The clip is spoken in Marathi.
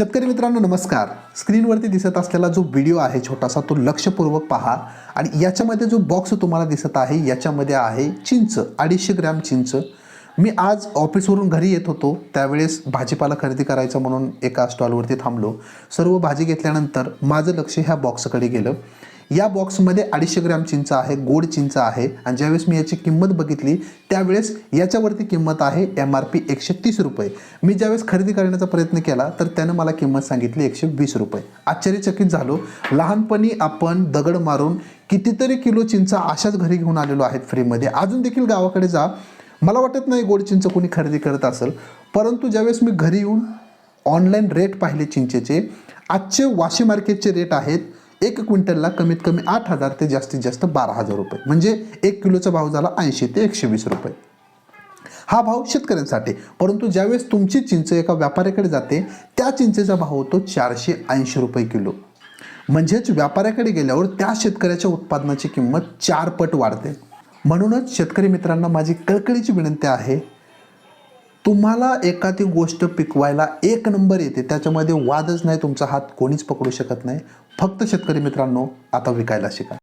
शेतकरी मित्रांनो नमस्कार. स्क्रीनवरती दिसत असलेला जो व्हिडिओ आहे छोटासा तो लक्षपूर्वक पहा. आणि याच्यामध्ये जो बॉक्स तुम्हाला दिसत आहे याच्यामध्ये आहे चिंच अडीचशे ग्रॅम चिंच. मी आज ऑफिसवरून घरी येत होतो. त्यावेळेस भाजीपाला खरेदी करायचा म्हणून एका स्टॉलवरती थांबलो. सर्व भाजी घेतल्यानंतर माझं लक्ष ह्या बॉक्सकडे गेलं. या बॉक्समध्ये अडीचशे ग्रॅम चिंच आहे गोड चिंच आहे आणि ज्यावेळेस मी याची किंमत बघितली त्यावेळेस याच्यावरती किंमत आहे एम आर पी एकशे तीस रुपये. मी ज्यावेळेस खरेदी करण्याचा प्रयत्न केला तर त्यानं मला किंमत सांगितली एकशे वीस रुपये. आश्चर्यचकित झालो. लहानपणी आपण दगड मारून कितीतरी किलो चिंच अशाच घरी घेऊन आलेलो आहेत फ्रीमध्ये. अजून देखील गावाकडे जा. मला वाटत नाही गोड चिंच कोणी खरेदी करत असेल परंतु ज्यावेळेस मी घरी येऊन ऑनलाईन रेट पाहिले चिंचेचे आजचे वाशी मार्केटचे रेट आहेत एक क्विंटलला कमीत कमी आठ हजार ते जास्तीत जास्त बारा हजार रुपये. म्हणजे एक किलोचा भाव झाला ऐंशी ते एकशे वीस रुपये. हा भाव शेतकऱ्यांसाठी. परंतु ज्यावेळेस तुमची चिंच एका व्यापाऱ्याकडे जाते त्या चिंचेचा भाव होतो चारशे ऐंशी रुपये किलो. म्हणजेच व्यापाऱ्याकडे गेल्यावर त्या शेतकऱ्याच्या उत्पादनाची किंमत चार पट वाढते. म्हणूनच शेतकरी मित्रांना माझी कळकळीची विनंती आहे तुम्हाला एखादी गोष्ट पिकवायला एक नंबर येते त्याच्यामध्ये वादच नाही तुमचा हात कोणीच पकडू शकत नाही. फक्त शेतकरी मित्रांनो आता विकायला शिका.